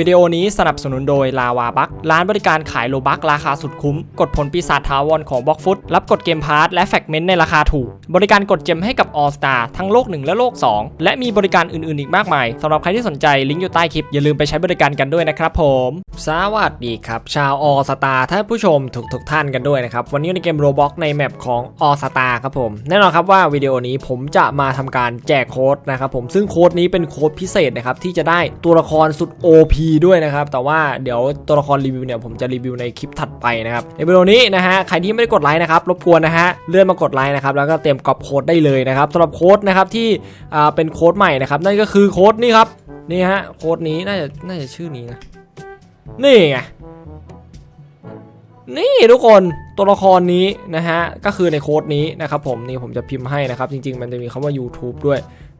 วิดีโอนี้สนับสนุนโดยลาวาบักร้านบริการขายโลบักราคาสุดคุ้ม กดผลปีศาจทาวรของบล็อกฟุตรับกดเกมพาร์ทและแฟกเมนต์ในราคาถูก บริการกดเจมให้กับ All Star ทั้งโลก 1 และโลก 2 และมีบริการอื่นๆอีกมากมายสำหรับใครที่สนใจลิงก์อยู่ใต้คลิป อย่าลืมไปใช้บริการกันด้วยนะครับผมสวัสดีครับ ชาว All Star ท่านผู้ชมทุกทุกๆท่านกันด้วยนะครับวันนี้ในเกม Roblox ในแมปของ All Star ครับผมแน่นอนครับว่าวิดีโอนี้ผมจะมาทำการแจกโค้ดนะครับผมซึ่งโค้ดนี้เป็นโค้ดพิเศษนะครับที่จะได้ตัวละครสุด OP ด้วยนะครับ แต่ว่าเดี๋ยวตัวละครรีวิวเนี่ยผมจะรีวิวในคลิปถัดไปนะครับในวิดีโอนี้นะฮะใครที่ไม่ได้กดไลค์นะครับรบกวนนะฮะเลื่อนมากดไลค์นะครับแล้วก็เตรียมกรอบโค้ดได้เลยนะครับสำหรับโค้ดนะครับที่อ่าเป็นโค้ดใหม่นะครับนั่นก็คือโค้ดนี่ครับนี่ฮะโค้ดนี้น่าจะน่าจะชื่อนี้นะนี่ไงนี่ทุกคนตัวละครนี้นะฮะก็คือในโค้ดนี้นะครับผมนี่ผมจะพิมพ์ให้นะครับ จริง ๆ มันจะมีคำว่า YouTube ด้วย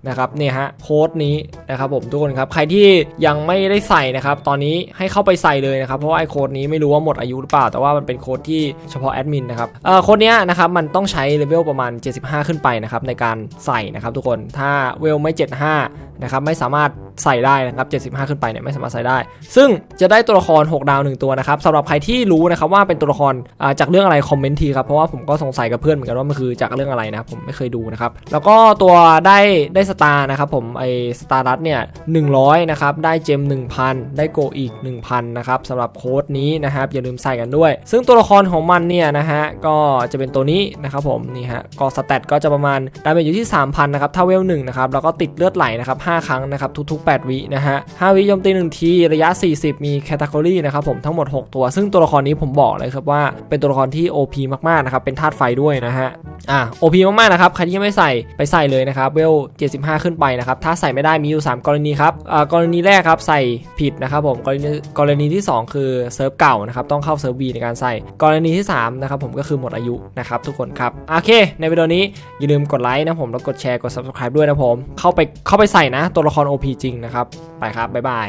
นะครับเนี่ยฮะโค้ดนี้นะครับผมทุกคนครับใครที่ยังไม่ได้ใส่นะครับตอนนี้ให้เข้าไปใส่เลยนะครับเพราะว่าไอ้โค้ดนี้ไม่รู้ว่าหมดอายุหรือเปล่า แต่ว่ามันเป็นโค้ดที่เฉพาะแอดมินนะครับเอ่อโค้ดเนี้ยนะครับมันต้องใช้เลเวลประมาณ 75 ขึ้นไปนะครับในการใส่นะครับทุกคนถ้าเวลไม่ 75นะครับไม่สามารถ ใส่ได้นะครับ75 ขึ้นไปเนี่ยไม่สามารถใส่ได้ ซึ่งจะได้ตัวละคร 6 ดาว 1 ตัวนะครับสำหรับใครที่รู้นะครับว่าเป็นตัวละครอ่าจากเรื่องอะไรคอมเมนต์ทีครับเพราะว่าผมก็สงสัยกับเพื่อนเหมือนกันว่ามันคือจากเรื่องอะไรนะครับผมไม่เคยดูนะครับแล้วก็ตัวได้ได้สตาร์นะครับผมไอสตาร์ดัตเนี่ย100นะครับได้เจม 1,000 ได้โกอีก 1,000นะครับสำหรับโค้ดนี้นะครับอย่าลืมใส่กันด้วย ซึ่งตัวละครของมันเนี่ยนะฮะก็จะเป็นตัวนี้นะครับผมนี่ฮะก็สแตทก็จะประมาณดาเมจอยู่ที่ 3,000นะครับถ้าเวล1นะครับแล้วก็ติดเลือดไหลนะครับ5ครั้งนะครับทุก8 วินะฮะ 5 วิโจมตี 1 ที ระยะ 40 มีแคตตากรีนะครับผมทั้งหมด 6 ตัว ซึ่งตัวละครนี้ผมบอกเลยครับว่าเป็นตัวละครที่ OP มากๆนะครับ เป็นธาตุไฟด้วยนะฮะ อะ OP มากๆนะครับ ใครที่ยังไม่ใส่ไปใส่เลยนะครับ เวล 75 ขึ้นไปนะครับ ถ้าใส่ไม่ได้มีอยู่ 3 กรณีครับอ่ากรณีแรกครับใส่ผิดนะครับผม กรณีกรณีที่ 2 คือเซิร์ฟเก่านะครับ ต้องเข้าเซิร์ฟ V ในการใส่ กรณีที่ 3 นะครับผมก็คือหมดอายุนะครับทุกคนครับ โอเค ในวิดีโอนี้อย่าลืมกดไลค์นะผม แล้วกดแชร์ กด subscribe ด้วยนะผม เข้าไปเข้าไปใส่นะตัวละคร OP จริงนะครับ ไปครับ บ๊ายบาย